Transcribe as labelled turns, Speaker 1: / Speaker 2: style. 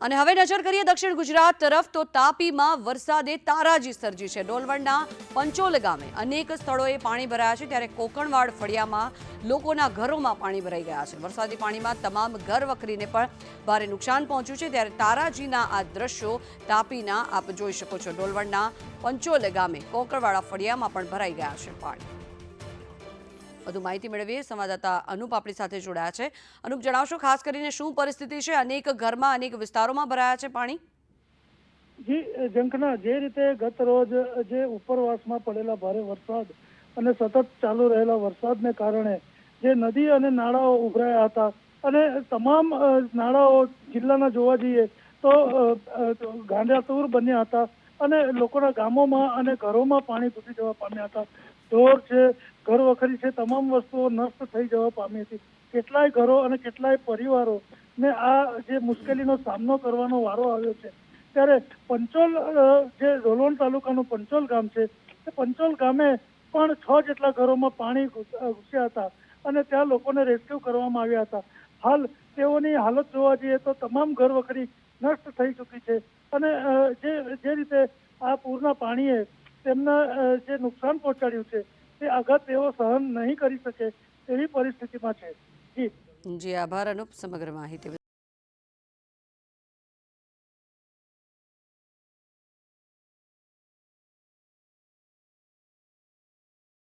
Speaker 1: અને હવે નજર કરીએ દક્ષિણ ગુજરાત તરફ, તો તાપીમાં વરસાદે તારાજી સર્જી છે. ડોલવણના પંચોલ ગામે અનેક સ્થળોએ પાણી ભરાયા છે, ત્યારે કોકણવાડ ફળિયામાં લોકોના ઘરોમાં પાણી ભરાઈ ગયા છે. વરસાદી પાણીમાં તમામ ઘર વખરીને પણ ભારે નુકસાન પહોંચ્યું છે, ત્યારે તારાજીના આ દ્રશ્યો તાપીના આપ જોઈ શકો છો. ડોલવણના પંચોલ ગામે કોકણવાડા ફળિયામાં પણ ભરાઈ ગયા છે પાણી. વધુ માહિતી મેળવીએ. સંવાદદાતા અનુપ આપણી સાથે જોડાયા છે. અનુપ, જણાવશો ખાસ કરીને શું પરિસ્થિતિ છે? અનેક ઘરમાં, અનેક વિસ્તારોમાં ભરાયા છે પાણી?
Speaker 2: જી ઝંખના, જે રીતે ગત રોજ જે ઉપરવાસમાં પડેલા ભારે વરસાદ અને સતત ચાલુ રહેલા વરસાદને કારણે જે નદી અને નાળાઓ ઉભરાયા હતા અને તમામ નાળાઓ જિલ્લાના જોવા જઈએ તો ગાંડાતુર બન્યા હતા અને લોકોના ગામોમાં અને ઘરોમાં પાણી ઘૂસી જવા પામ્યા હતા. ઢોર છે ઘર વખરી છે, તમામ વસ્તુઓ નષ્ટ થઈ જવા પામી હતી. કેટલાય ઘરો અને કેટલાય પરિવારો ને આ જે મુશ્કેલીનો સામનો કરવાનો વારો આવ્યો છે. ત્યારે પંચોલ જે રોલોન તાલુકાનું પંચોલ ગામ છે, તે પંચોલ ગામે પણ છ જેટલા ઘરોમાં પાણી ઘૂસ્યા હતા અને ત્યાં લોકોને રેસ્ક્યુ કરવામાં આવ્યા હતા. હાલ તેઓની હાલત જોવા જઈએ તો તમામ ઘર વખરી નષ્ટ થઈ ચૂકી છે અને જે જે રીતે આ પૂરના પાણીએ તેમના જે નુકસાન પહોંચાડ્યું છે તે આઘાત તેઓ સહન નહીં કરી શકે એવી પરિસ્થિતિમાં છે.
Speaker 1: જી. આભાર અનુપ, સમગ્ર માહિતી